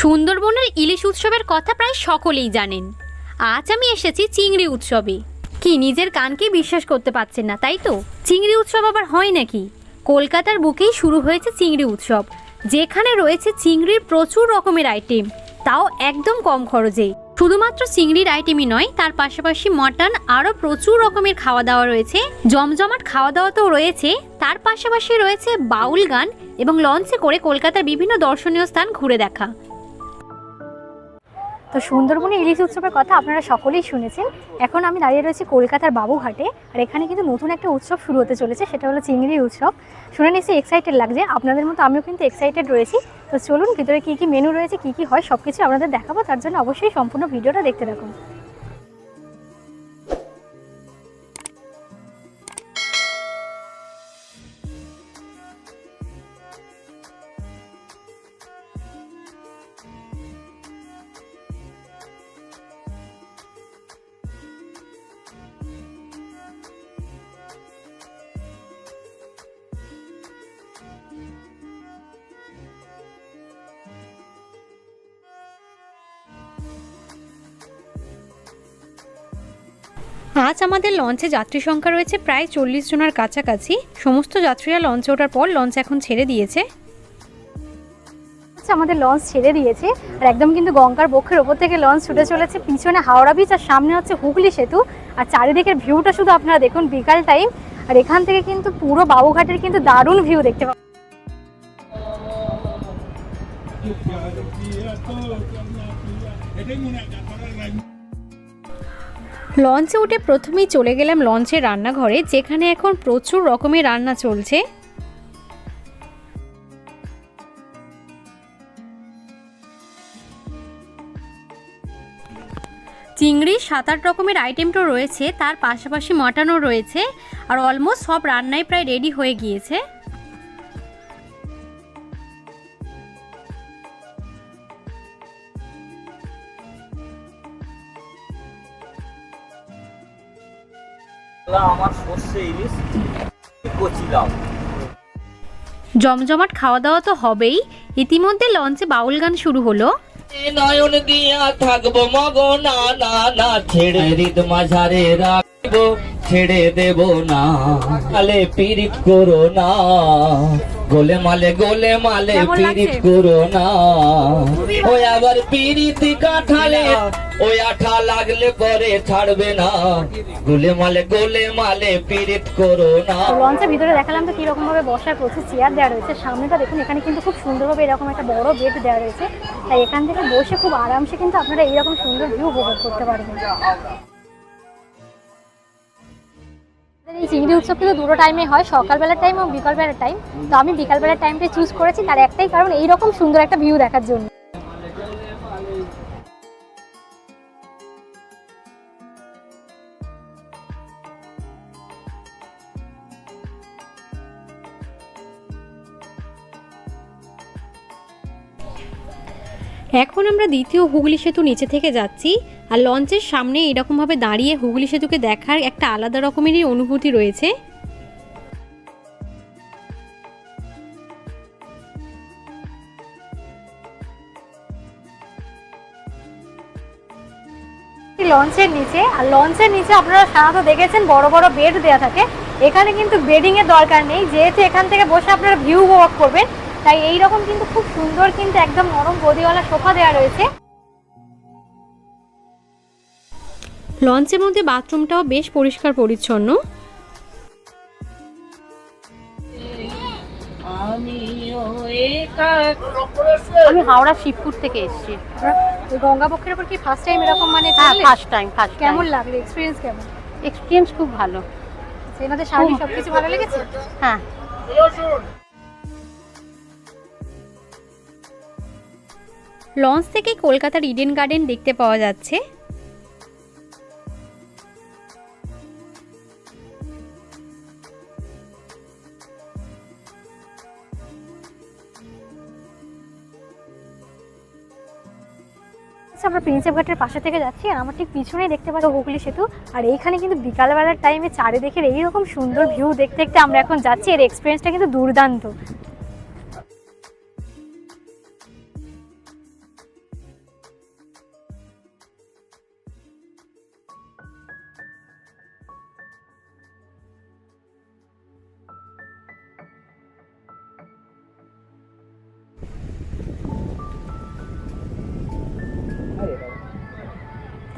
সুন্দরবনের ইলিশ উৎসবের কথা প্রায় সকলেই জানেন। আজ আমি এসেছি চিংড়ি উৎসবে। কি নিজের কানকে বিশ্বাস করতে পারছেন না, তাই তো? চিংড়ি উৎসব আবার হয় নাকি? কলকাতার বুকেই শুরু হয়েছে চিংড়ি উৎসব, যেখানে রয়েছে চিংড়ির প্রচুর রকমের আইটেম তাও একদম কম খরচে। শুধুমাত্র চিংড়ির আইটেমই নয়, তার পাশাপাশি মটন আরও প্রচুর রকমের খাওয়া দাওয়া রয়েছে। জমজমাট খাওয়া দাওয়া তো রয়েছে, তার পাশাপাশি রয়েছে বাউল গান এবং লঞ্চে করে কলকাতার বিভিন্ন দর্শনীয় স্থান ঘুরে দেখা। তো সুন্দরবনে ইলিশ উৎসবের কথা আপনারা সকলেই শুনেছেন। এখন আমি দাঁড়িয়ে রয়েছি কলকাতার বাবুঘাটে, আর এখানে কিন্তু নতুন একটা উৎসব শুরু হতে চলেছে, সেটা হলো চিংড়ি উৎসব। শুনে নিশ্চয়ই এক্সাইটেড লাগছে, আপনাদের মতো আমিও কিন্তু এক্সাইটেড রয়েছি। তো চলুন ভিতরে কী কী মেনু রয়েছে, কী কী হয় সব কিছু আপনাদের দেখাবো, তার জন্য অবশ্যই সম্পূর্ণ ভিডিওটা দেখতে থাকুন। আজ আমাদের লঞ্চে যাত্রী সংখ্যা রয়েছে প্রায় চল্লিশ জনের কাছাকাছি। সমস্ত যাত্রীরা লঞ্চে ওঠার পর লঞ্চ এখন ছেড়ে দিয়েছে। হচ্ছে আমাদের লঞ্চ ছেড়ে দিয়েছে। আর একদম কিন্তু গঙ্গার বক্ষের ওপর থেকে লঞ্চ ছুটে চলেছে। পিছনে হাওড়া বিচ আর সামনে হচ্ছে হুগলি সেতু। আর চারিদিকের ভিউটা শুধু আপনারা দেখুন বিকাল টাইম আর এখান থেকে কিন্তু পুরো বাবুঘাটের কিন্তু দারুণ ভিউ দেখতে পাবেন লঞ্চে উঠে প্রথমেই চলে গেলাম লঞ্চের রান্নাঘরে, যেখানে এখন প্রচুর রকমের রান্না চলছে। চিংড়ি সাত আট রকমের আইটেম তো রয়েছে, তার পাশাপাশি মটনও রয়েছে, আর অলমোস্ট সব রান্নাই প্রায় রেডি হয়ে গিয়েছে। আমার সর্ষে ইলিশ কচি লাউ জমজমাট খাওয়া দাওয়া তো হবেই। ইতিমধ্যে লঞ্চে বাউল গান শুরু হলো। নয়ন দিয়া থাকব মগ না না না ছেড়ে হৃদ মাঝারে রাখব। ছেড়ে দেব না। কালে পিরিত করো না। গোলে মালে গোলে মালে পিরিত করো না। ওই আবার পিরিত কাঠালে ওই আঠা লাগলে পরে ছাড়বে না। গোলে মালে গোলে মালে পিরিত করো না। লঞ্চের ভিতরে দেখালাম তো কীরকম ভাবে বসার প্রচুর চেয়ার দেওয়া রয়েছে। সামনেটা দেখুন এখানে কিন্তু খুব সুন্দরভাবে এরকম একটা বড় বেড দেওয়া রয়েছে। তাই এখান থেকে বসে খুব আরামসে কিন্তু আপনারা এইরকম সুন্দর ভিউ উপভোগ করতে পারবেন। এই চিংড়ি উৎসব কিন্তু দুটো টাইমে হয়, সকালবেলার টাইম এবং বিকালবেলার টাইম তো আমি বিকালবেলার টাইমটাই চুজ করেছি, তার একটাই কারণ এইরকম সুন্দর একটা ভিউ দেখার জন্য। এখন আমরা দ্বিতীয় হুগলি সেতু নিচে থেকে যাচ্ছি। আর লঞ্চের সামনে এরকমভাবে দাঁড়িয়ে হুগলি সেতুকে দেখার একটা আলাদা রকমেরই অনুভূতি রয়েছে। লঞ্চের নিচে, আর লঞ্চের নিচে আপনারা সাধারণত দেখেছেন বড় বড় বেড দেওয়া থাকে। এখানে কিন্তু বেডিং এর দরকার নেই, যেহেতু এখান থেকে বসে আপনারা ভিউ উপভোগ করবেন, তাই এই রকম কিন্তু খুব সুন্দর কিন্তু একদম নরম গদিওয়ালা সোফা দেওয়া রয়েছে। লঞ্চের মধ্যে বাথরুমটাও বেশ পরিষ্কার পরিচ্ছন্ন। আমি হাওড়া শিবপুর থেকে এসেছি। ওই গঙ্গাবক্ষের উপর কি ফার্স্ট টাইম এরকম মানে হ্যাঁ ফার্স্ট টাইম ফার্স্ট কেমন কেমন লাগল? এক্সপিরিয়েন্স কেমন? এক্সপিরিয়েন্স খুব ভালো। সেনাদের শাড়ি সবকিছু ভালো লেগেছে? হ্যাঁ। লঞ্চ থেকে কলকাতার ইডেন গার্ডেন দেখতে পাওয়া যাচ্ছে। আচ্ছা, আমরা প্রিন্সেপ ঘাটের পাশে থেকে যাচ্ছি আর আমার ঠিক পিছনেই দেখতে পাচ্ছি হুগলি সেতু। আর এইখানে কিন্তু বিকালবেলার টাইমে চারিদিকের এইরকম সুন্দর ভিউ দেখতে দেখতে আমরা এখন যাচ্ছি। এর এক্সপিরিয়েন্সটা কিন্তু দুর্দান্ত।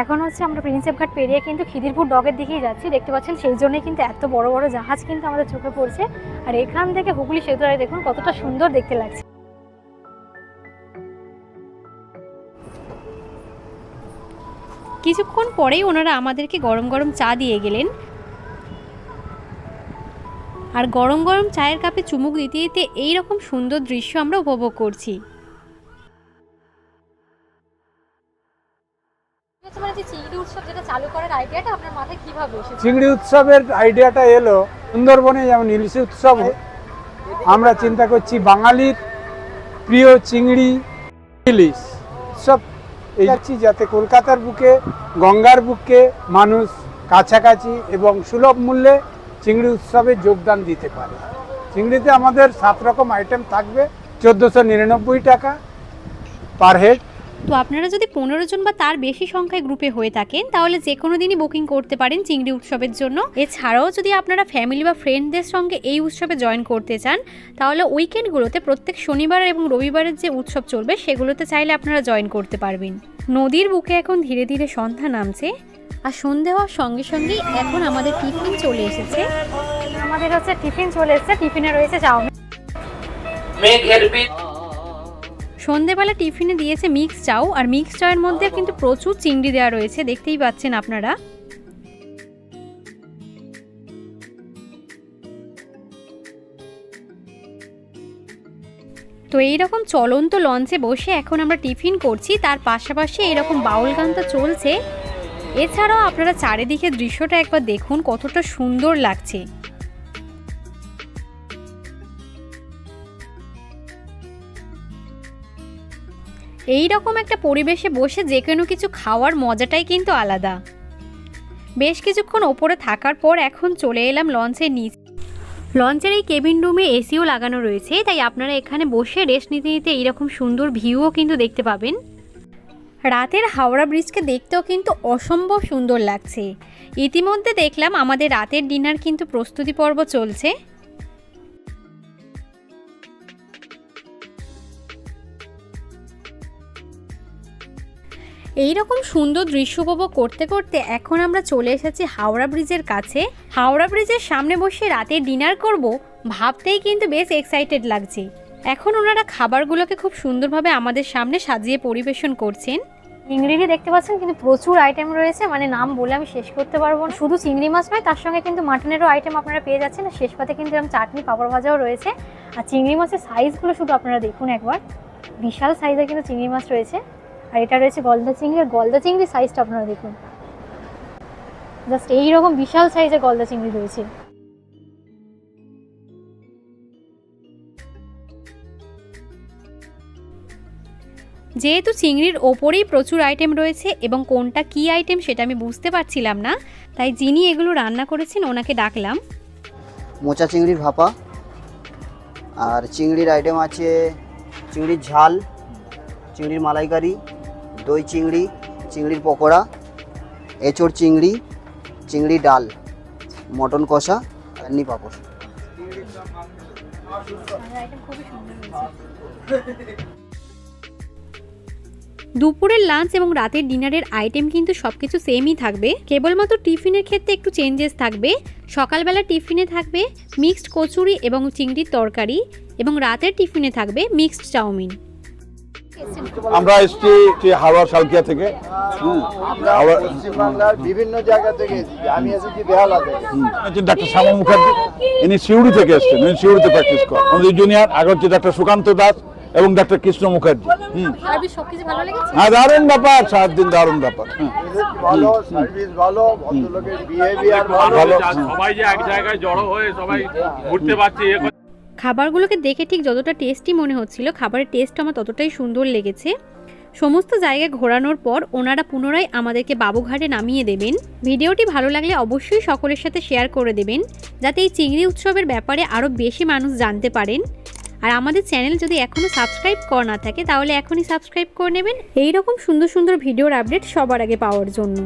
এখন হচ্ছে আমরা প্রিন্সেপ ঘাট পেরিয়ে কিন্তু খিদিরপুর ডগের দিকেই যাচ্ছি, দেখতে পাচ্ছেন সেই জন্যই কিন্তু এত বড় বড় জাহাজ কিন্তু আমাদের চোখে পড়ছে। আর এখান থেকে হুগলি সেতু সেতুটায় দেখুন কতটা সুন্দর দেখতে লাগছে। কিছুক্ষণ পরেই ওনারা আমাদেরকে গরম গরম চা দিয়ে গেলেন। আর গরম গরম চায়ের কাপে চুমুক দিতে দিতে এই রকম সুন্দর দৃশ্য আমরা উপভোগ করছি। চালু করার আইডিয়াটা আপনার মাথায় কীভাবে এসেছে? চিংড়ি উৎসবের আইডিয়াটা এলো। সুন্দরবনে যেমন ইলিশ উৎসব আমরা চিন্তা করছি বাঙালির প্রিয় চিংড়ি, ইলিশ সব এই যাচ্ছি যাতে কলকাতার বুকে, গঙ্গার বুকে মানুষ কাছাকাছি এবং সুলভ মূল্যে চিংড়ি উৎসবে যোগদান দিতে পারে। চিংড়িতে আমাদের সাত রকম আইটেম থাকবে, চোদ্দোশো নিরানব্বই টাকা পার হেড তো আপনারা যদি পনেরো জন বা তার বেশি সংখ্যায় গ্রুপে হয়ে থাকেন তাহলে যে কোনো দিনই বুকিং করতে পারেন চিংড়ি উৎসবের জন্য। এছাড়াও যদি আপনারা ফ্যামিলি বা ফ্রেন্ডদের সঙ্গে এই উৎসবে জয়েন করতে চান তাহলে উইকেন্ডগুলোতে প্রত্যেক শনিবার এবং রবিবারের যে উৎসব চলবে সেগুলোতে চাইলে আপনারা জয়েন করতে পারবেন। নদীর বুকে এখন ধীরে ধীরে সন্ধ্যা নামছে। আর সন্ধে হওয়ার সঙ্গে সঙ্গেই এখন আমাদের টিফিন চলে এসেছে। আমাদের হচ্ছে টিফিন চলে এসেছে। টিফিনে রয়েছে চাউমিন। সন্ধেবেলা টিফিনে দিয়েছে মিক্স চাউ আর মিক্স চাউয়ের মধ্যে কিন্তু প্রচুর চিংড়ি দেওয়া রয়েছে দেখতেই পাচ্ছেন আপনারা। তো এইরকম চলন্ত লঞ্চে বসে এখন আমরা টিফিন করছি তার পাশাপাশি এরকম বাউল গান তো চলছে। এছাড়াও আপনারা চারিদিকে দৃশ্যটা একবার দেখুন কতটা সুন্দর লাগছে। এই রকম একটা পরিবেশে বসে যে কোনো কিছু খাওয়ার মজাটাই কিন্তু আলাদা। বেশ কিছুক্ষণ ওপরে থাকার পর এখন চলে এলাম লঞ্চের নিচ লঞ্চের এই কেবিন রুমে এসিও লাগানো রয়েছে, তাই আপনারা এখানে বসে রেস্ট নিতে নিতে এইরকম সুন্দর ভিউও কিন্তু দেখতে পাবেন। রাতের হাওড়া ব্রিজকে দেখতেও কিন্তু অসম্ভব সুন্দর লাগছে। ইতিমধ্যে দেখলাম আমাদের রাতের ডিনার কিন্তু প্রস্তুতি পর্ব চলছে। এই রকম সুন্দর দৃশ্য উপভোগ করতে করতে এখন আমরা চলে এসেছি হাওড়া ব্রিজের কাছে। হাওড়া ব্রিজের সামনে বসে রাতে ডিনার করব ভাবতেই কিন্তু বেশ এক্সাইটেড লাগছে। এখন ওনারা খাবারগুলোকে খুব সুন্দরভাবে আমাদের সামনে সাজিয়ে পরিবেশন করছেন। চিংড়িরই দেখতে পাচ্ছেন কিন্তু প্রচুর আইটেম রয়েছে মানে নাম বলে আমি শেষ করতে পারব না। শুধু চিংড়ি মাছ নয়, তার সঙ্গে কিন্তু মাটনেরও আইটেম আপনারা পেয়ে যাচ্ছেন। শেষ পাতে কিন্তু এরকম চাটনি, পাপড় ভাজাও রয়েছে। আর চিংড়ি মাছের সাইজগুলো শুধু আপনারা দেখুন একবার। বিশাল সাইজের কিন্তু চিংড়ি মাছ রয়েছে। আর এটা রয়েছে গলদা চিংড়ি আর গলদা চিংড়ি সাইজটা আপনারা দেখুন। জাস্ট এইরকম বিশাল সাইজের গলদা চিংড়ি রয়েছে। যেহেতু চিংড়ির ওপরেই প্রচুর আইটেম রয়েছে এবং কোনটা কী আইটেম সেটা আমি বুঝতে পারছিলাম না তাই যিনি এগুলো রান্না করেছেন ওনাকে ডাকলাম। মোচা চিংড়ির ভাপা আর চিংড়ির আইটেম আছে চিংড়ির ঝাল চিংড়ির মালাইকারি দই চিংড়ি, চিংড়ির পকোড়া, এঁচড় চিংড়ি চিংড়ি ডাল, মটন কষা চাটনি পাঁপড়। দুপুরের লাঞ্চ এবং রাতের ডিনারের আইটেম কিন্তু সব কিছু সেমই থাকবে। কেবলমাত্র টিফিনের ক্ষেত্রে একটু চেঞ্জেস থাকবে। সকালবেলা টিফিনে থাকবে মিক্সড কচুরি এবং চিংড়ির তরকারি এবং রাতের টিফিনে থাকবে মিক্সড চাউমিন। আমরা এসছি হাওড়া সালকিয়া থেকে। হাওড়া পশ্চিমবাংলার বিভিন্ন জায়গা থেকে এসেছি। আমি এসেছি বেহালা থেকে ডাক্তার শ্যামা মুখার্জি ইনি সিউড়ি থেকে এসছেন। উনি সিউড়িতে প্র্যাকটিস করেন। আমাদের জুনিয়র আগে হচ্ছে ডাক্তার সুকান্ত দাস এবং ডাক্তার কৃষ্ণ মুখার্জি। হ্যাঁ দারুণ ব্যাপার সাত দিন দারুণ ব্যাপার। ভালো সার্ভিস ভালো বিহেভিয়ার ভালো। ভালো। সবাই যে এক জায়গায় জড়ো হয়ে সবাই ঘুরতে পারছে খাবারগুলোকে দেখে ঠিক যতটা টেস্টি মনে হচ্ছিল, খাবারের টেস্ট আমার ততটাই সুন্দর লেগেছে। সমস্ত জায়গায় ঘোরানোর পর ওনারা পুনরায় আমাদেরকে বাবুঘাটে নামিয়ে দেবেন। ভিডিওটি ভালো লাগলে অবশ্যই সকলের সাথে শেয়ার করে দেবেন, যাতে এই চিংড়ি উৎসবের ব্যাপারে আরও বেশি মানুষ জানতে পারেন। আর আমাদের চ্যানেল যদি এখনও সাবস্ক্রাইব করা না থাকে, তাহলে এখনই সাবস্ক্রাইব করে নেবেন। এই রকম সুন্দর সুন্দর ভিডিওর আপডেট সবার আগে পাওয়ার জন্য।